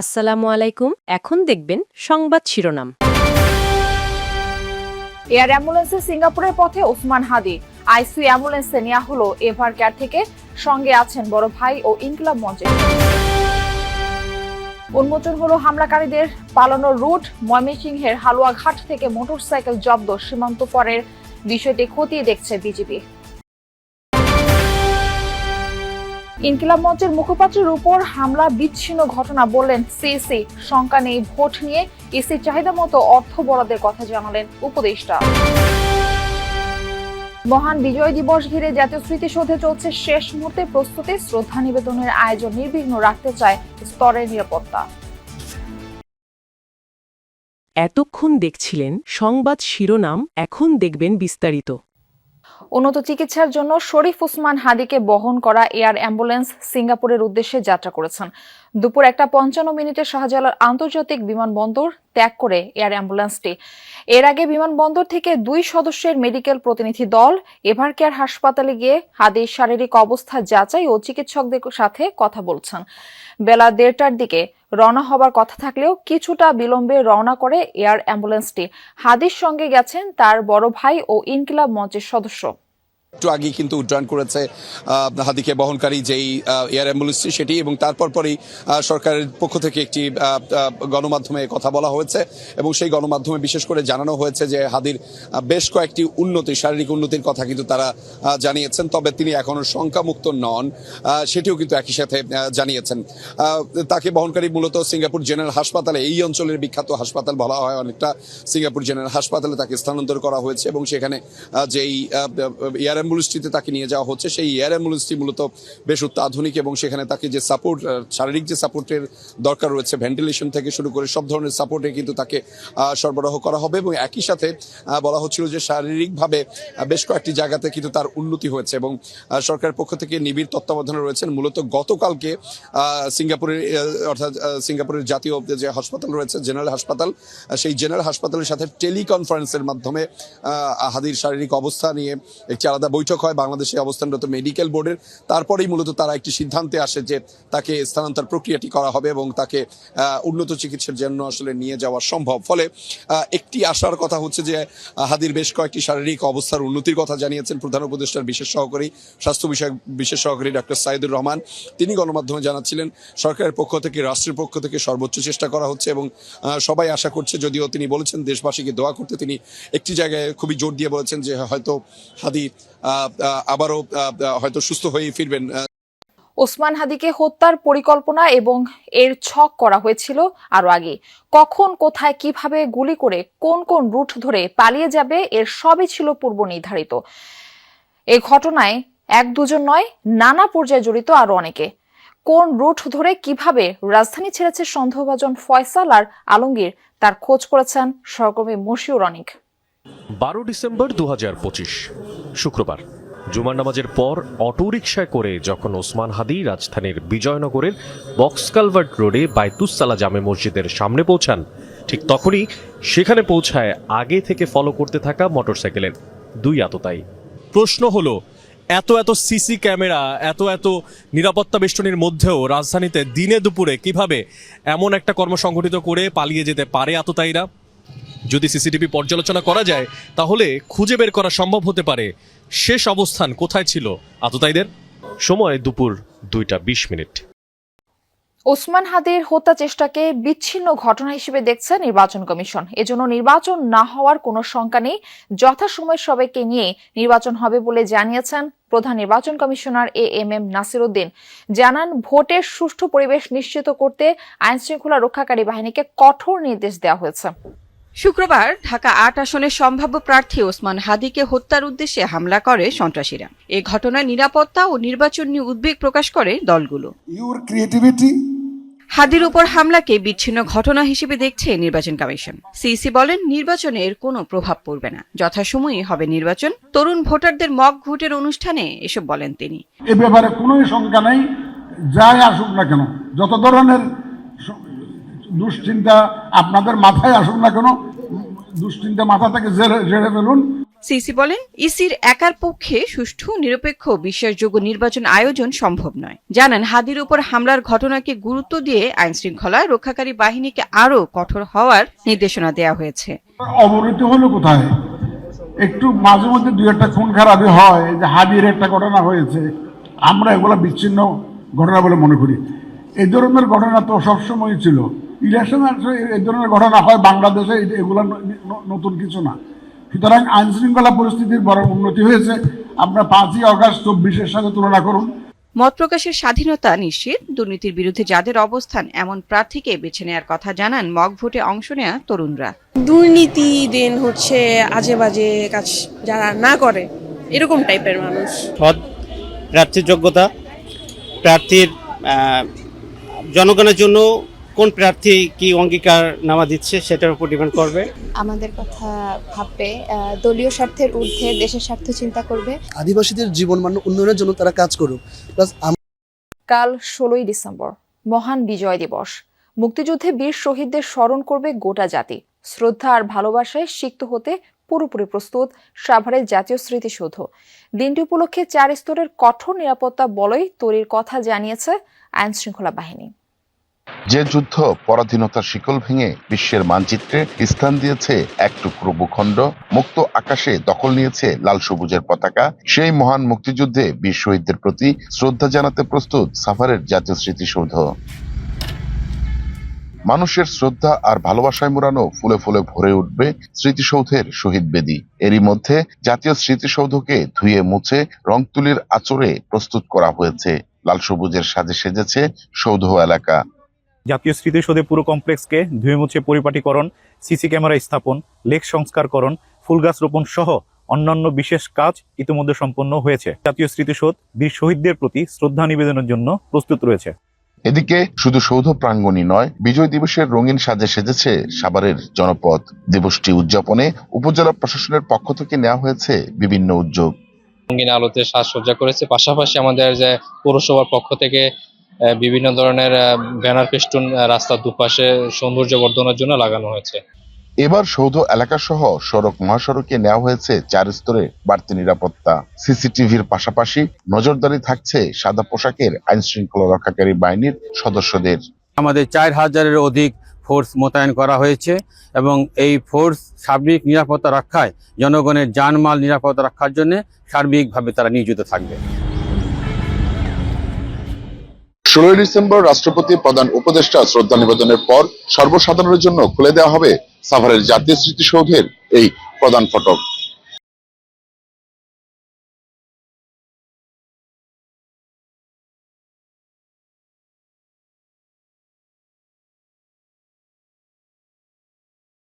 আসসালামু আলাইকুম। এখন দেখবেন সংবাদ শিরোনাম। এয়ার অ্যাম্বুলেন্সে সিঙ্গাপুরের পথে ওসমান হাদি। আইসিইউ অ্যাম্বুলেন্সে নেওয়া হলো এভার কেয়ার থেকে। সঙ্গে আছেন বড় ভাই ও ইনকলাব মঞ্চের উন্মোচন হলো হামলাকারীদের পালানো রুট। ময়মনসিংহের হালুয়াঘাট থেকে মোটরসাইকেল জব্দ। সীমান্ত পরের বিষয়টি খতিয়ে দেখছে বিজেপি ইনকিলাব মঞ্চের মুখপাত্রের উপর হামলা, বিচ্ছিন্ন ঘটনা বললেন সিসি শঙ্কা নেই, ভোট নিয়ে ইসির চাহিদা মতো অর্থ বরাদ্দের কথা জানালেন উপদেষ্টা। মহান বিজয় দিবস ঘিরে জাতীয় স্মৃতিসৌধে চলছে শেষ মুহূর্তে প্রস্তুতি। শ্রদ্ধা নিবেদনের আয়োজন নির্বিঘ্ন রাখতে চায় স্তরের নিরাপত্তা। এতক্ষণ দেখছিলেন সংবাদ শিরোনাম, এখন দেখবেন বিস্তারিত। উন্নত চিকিৎসার জন্য শরীফ উসমান হাদিকে বহন করা এয়ার অ্যাম্বুলেন্স সিঙ্গাপুরের উদ্দেশ্যে যাত্রা করেছেন। দুপুর একটা পঞ্চান্ন মিনিটে শাহজালাল আন্তর্জাতিক বিমানবন্দর ত্যাগ করে এয়ার অ্যাম্বুলেন্সটি। এর আগে বিমানবন্দর থেকে দুই সদস্যের মেডিকেল প্রতিনিধি দল এভার কেয়ার হাসপাতালে গিয়ে হাদির শারীরিক অবস্থা যাচাই ও চিকিৎসকদের সাথে কথা বলছেন। বেলা দেড়টার দিকে রওনা হবার কথা থাকলেও কিছুটা বিলম্বে রওনা করে এয়ার অ্যাম্বুলেন্সটি হাদির সঙ্গে গেছেন তার বড় ভাই ও ইনকিলাব মঞ্চের সদস্য। একটু আগেই কিন্তু উড্ডয়ন করেছে হাদিকে বহনকারী যেই এয়ার অ্যাম্বুলেন্সটি সেটি এবং তারপর পরেই সরকারের পক্ষ থেকে একটি গণমাধ্যমে কথা বলা হয়েছে এবং সেই গণমাধ্যমে বিশেষ করে জানানো হয়েছে যে হাদির বেশ কয়েকটি উন্নতি, শারীরিক উন্নতির কথা কিন্তু তারা জানিয়েছেন, তবে তিনি এখনও শঙ্কামুক্ত নন সেটিও কিন্তু একই সাথে জানিয়েছেন। তাকে বহনকারী মূলত সিঙ্গাপুর জেনারেল হাসপাতালে, এই অঞ্চলের বিখ্যাত হাসপাতাল বলা হয় অনেকটা, সিঙ্গাপুর জেনারেল হাসপাতালে তাকে স্থানান্তর করা হয়েছে এবং সেখানে যেই এয়ার অ্যাম্বুলেন্সটিতে তাকে নিয়ে যাওয়া হচ্ছে। সেই এয়ার অ্যাম্বুলেন্সটি মূলত বেশ অত্যাধুনিক এবং সেখানে তাকে যে সাপোর্ট শারীরিক যে সাপোর্টের দরকার রয়েছে ভেন্টিলেশন থেকে শুরু করে সব ধরনের সাপোর্টে কিন্তু তাকে সরবরাহ করা হবে এবং একই সাথে বলা হচ্ছিল যে শারীরিকভাবে বেশ কয়েকটি জায়গাতে কিন্তু তার উন্নতি হয়েছে এবং সরকারের পক্ষ থেকে নিবিড় তত্ত্বাবধানে রয়েছেন। মূলত গতকালকে সিঙ্গাপুরের অর্থাৎ সিঙ্গাপুরের জাতীয় যে হাসপাতাল রয়েছে, জেনারেল হাসপাতাল সেই জেনারেল হাসপাতালের সাথে টেলিকনফারেন্সের মাধ্যমে হাদির শারীরিক অবস্থা নিয়ে একটি আলাদা বৈঠক হয়, বাংলাদেশে অবস্থানরত মেডিকেল বোর্ডের তারপরেই মূলত তারা একটি সিদ্ধান্তে আসে যে তাকে স্থানান্তর প্রক্রিয়াটি করা হবে এবং তাকে উন্নত চিকিৎসার জন্য আসলে নিয়ে যাওয়া সম্ভব। ফলে একটি আশার কথা হচ্ছে যে হাদির বেশ কয়েকটি শারীরিক অবস্থার উন্নতির কথা জানিয়েছেন প্রধান উপদেষ্টার বিশেষ সহকারী, স্বাস্থ্য বিষয়ক বিশেষ সহকারী ডক্টর সাইদুর রহমান। তিনি গণমাধ্যমে জানাচ্ছিলেন, সরকারের পক্ষ থেকে, রাষ্ট্রের পক্ষ থেকে সর্বোচ্চ চেষ্টা করা হচ্ছে এবং সবাই আশা করছে, যদিও তিনি বলেছেন দেশবাসীকে দোয়া করতে তিনি একটি জায়গায় খুবই জোর দিয়ে বলেছেন যে হয়তো হাদি আবারও হয়তো সুস্থ হয়ে ফিরবেন। ওসমান হাদিকে হত্যার পরিকল্পনা এবং এর ছক করা হয়েছিল আরও আগে। কখন, কোথায়, কীভাবে গুলি করে কোন কোন রুট ধরে পালিয়ে যাবে, এর সবই ছিল পূর্ব নির্ধারিত। এই ঘটনায় এক দুজন নয়, নানা পর্যায়ে জড়িত আরও অনেকে। কোন রুট ধরে কীভাবে রাজধানী ছেড়েছে সন্দেহভাজন ফয়সাল আর আলমগীর, তার খোঁজ করেছেন সহকর্মী মশিউর অনিক। বারো ডিসেম্বর দু হাজার পঁচিশ, শুক্রবার। জুমার নামাজের পর অটোরিকশায় করে যখন ওসমান হাদি রাজধানীর বিজয়নগরের বক্স কালভার্ট রোডে বাইতুসালা জামে মসজিদের সামনে পৌঁছান, ঠিক তখনই সেখানে পৌঁছায় আগে থেকে ফলো করতে থাকা মোটরসাইকেলের দুই আততায়ী। প্রশ্ন হলো, এত এত সিসি ক্যামেরা, এত এত নিরাপত্তা বেষ্টনীর মধ্যেও রাজধানীতে দিনে দুপুরে কীভাবে এমন একটা কর্ম সংগঠিত করে পালিয়ে যেতে পারে আততায়ীরা? যদি সিসিটিভি পর্যালোচনা করা যায়, তাহলে খুঁজে বের করা সম্ভব হতে পারে। শেষ অবস্থান কোথায় ছিল? আততায়ীদের? সময় দুপুর দুইটা বিশ মিনিট। ওসমান হাদির হত্যা চেষ্টাকে বিচ্ছিন্ন ঘটনা হিসেবে দেখছে নির্বাচন কমিশন। এজন্য নির্বাচন না হওয়ার কোনো শঙ্কা নেই। যথাসময়ে সবাইকে নিয়ে নির্বাচন হবে বলে জানিয়েছেন প্রধান নির্বাচন commissioner A M M Nasiruddin. জানান ভোটের সুষ্ঠু পরিবেশ নিশ্চিত করতে আইনশৃঙ্খলা রক্ষাকারী বাহিনীকে কঠোর নির্দেশ দেওয়া হয়েছে। শুক্রবার ঢাকা আট আসনের সম্ভাব্য প্রার্থী ওসমান হাদিকে হত্যার উদ্দেশ্যে হামলা করে সন্ত্রাসীরা। এ ঘটনায় নিরাপত্তা ও নির্বাচন নিয়ে উদ্বেগ প্রকাশ করে দলগুলো। হাদির উপর হামলাকে বিচ্ছিন্ন ঘটনা হিসেবে দেখছে নির্বাচন কমিশন। সিইসি বলেন নির্বাচনে এর কোনো প্রভাব পড়বে না। যথাসময়ে হবে নির্বাচন। তরুণ ভোটারদের মক ভোটের অনুষ্ঠানে এসব বলেন তিনি। এ ব্যাপারে কোনো শঙ্কা নাই। যাই আসুক না কেন যত ধরনের দুশ্চিন্তা আপনাদের মাথায় আসুক না কেন দুশ্চিন্তা মাথা থেকে জেরে ফেলুন। সিসি বলেন ইসির একার পক্ষে সুষ্ঠু নিরপেক্ষ বিশ্বাসযোগ্য নির্বাচন আয়োজন সম্ভব নয়। জানান হাদির উপর হামলার ঘটনাকে গুরুত্ব দিয়ে আইন শৃঙ্খলা রক্ষাকারী বাহিনীকে আরও কঠোর হওয়ার নির্দেশনা দেওয়া হয়েছে। অবনতি হলো কোথায়? একটু মাঝে মধ্যে দুই একটা খুন খারাপই হয় যে হাবির একটা ঘটনা হয়েছে। আমরা এগুলো বিচ্ছিন্ন ঘটনা বলে মনে করি। এই ধরনের ঘটনা তো সবসময় ছিল। ইলেকশন এই ধরনের ঘটনা হয় বাংলাদেশে এগুলো নতুন কিছু না। সুতরাং আইন শৃঙ্খলা পরিস্থিতির বড় উন্নতি হয়েছে। আমরা পাঁচই অগাস্ট চব্বিশের সাথে তুলনা করুন। মত প্রকাশের স্বাধীনতা নিশ্চিত দুর্নীতির বিরুদ্ধে যাদের অবস্থান এমন প্রার্থীকে বেছে নেওয়ার কথা জানান মক ভোটে অংশ নেয়া তরুণরা। দুর্নীতি দেন হচ্ছে আজে বাজে কাজ যারা না করে এরকম টাইপের মানুষ। সৎ প্রার্থীর যোগ্যতা প্রার্থীর জনগণের জন্য কোন প্রার্থী কি অঙ্গীকার নামা দিচ্ছে সেটার উপর ডিপেন্ড করবে। আমাদের কথা ভাববে আহ, দলীয় স্বার্থের ঊর্ধ্বে দেশের স্বার্থ চিন্তা করবে। আদিবাসীদের জীবনমান উন্নয়নের জন্য তারা কাজ করুক। প্লাস কাল ষোলোই ডিসেম্বর মহান বিজয় দিবস। মুক্তিযুদ্ধে বীর শহীদদের স্মরণ করবে গোটা জাতি। শ্রদ্ধা আর ভালোবাসায় সিক্ত হতে পুরোপুরি প্রস্তুত সাভারের জাতীয় স্মৃতিসৌধ। দিনটি উপলক্ষে চার স্তরের কঠোর নিরাপত্তা বলয় তৈরির কথা জানিয়েছে আইনশৃঙ্খলা বাহিনী। যে যুদ্ধ পরাধীনতার শিকল ভেঙে বিশ্বের মানচিত্রে স্থান দিয়েছে এক টুকরো ভূখণ্ড, মুক্ত আকাশে দখল নিয়েছে লাল সবুজের পতাকা, সেই মহান মুক্তিযুদ্ধে বীর শহীদদের প্রতি শ্রদ্ধা জানাতে প্রস্তুত সাভারের জাতীয় স্মৃতিসৌধ। মানুষের শ্রদ্ধা আর ভালোবাসায় মোড়ানো ফুলে ফুলে ভরে উঠবে স্মৃতিসৌধের শহীদ বেদী। এরই মধ্যে জাতীয় স্মৃতিসৌধকে ধুয়ে মুছে রং তুলির আচরে প্রস্তুত করা হয়েছে। লাল সবুজের সাজে সেজেছে সৌধ এলাকা। জাতীয় স্মৃতিসৌধে পুরো কমপ্লেক্সকে ধুয়ে মুছে পরিপাটিকরণ সিসি ক্যামেরা স্থাপন লেক সংস্কারকরণ ফুল গাছ রোপণ সহ অন্যান্য বিশেষ কাজ ইতিমধ্যে সম্পন্ন হয়েছে। জাতীয় স্মৃতিসৌধ বীর শহীদদের প্রতি শ্রদ্ধা নিবেদনের জন্য প্রস্তুত রয়েছে। এদিকে শুধু সৌধ প্রাঙ্গণই নয় বিজয় দিবসের রঙিন সাজে সেজেছে সাভারের জনপদ। দিবসটি উদযাপনে উপজেলা প্রশাসনের পক্ষ থেকে নেওয়া হয়েছে বিভিন্ন উদ্যোগ। রঙিন আলোতে সাজসজ্জা করেছে। পাশাপাশি আমাদের যে পৌরসভার পক্ষ থেকে বিভিন্ন ধরনের ব্যানার ফেস্টুন রাস্তার দুপাশে সৌন্দর্য বর্ধনের জন্য লাগানো হয়েছে। এবার সৌধ এলাকা সহ সড়ক মহাসড়কে নেওয়া হয়েছে চার স্তরে বাড়তি নিরাপত্তা। সিসিটিভির পাশাপাশি নজরদারি থাকছে সাদা পোশাকের আইন শৃঙ্খলা রক্ষাকারী বাহিনীর সদস্যদের। আমাদের চার হাজারের অধিক ফোর্স মোতায়েন করা হয়েছে এবং এই ফোর্স সার্বিক নিরাপত্তা রক্ষায় জনগণের জানমাল নিরাপত্তা রক্ষার জন্য সার্বিকভাবে তারা নিয়োজিত থাকবে। ষোলোই ডিসেম্বর রাষ্ট্রপতি প্রধান উপদেষ্টা শ্রদ্ধা নিবেদনের পর সর্বসাধারণের জন্য খুলে দেওয়া হবে সাভারের জাতীয় স্মৃতিসৌধের এই প্রধান ফটক।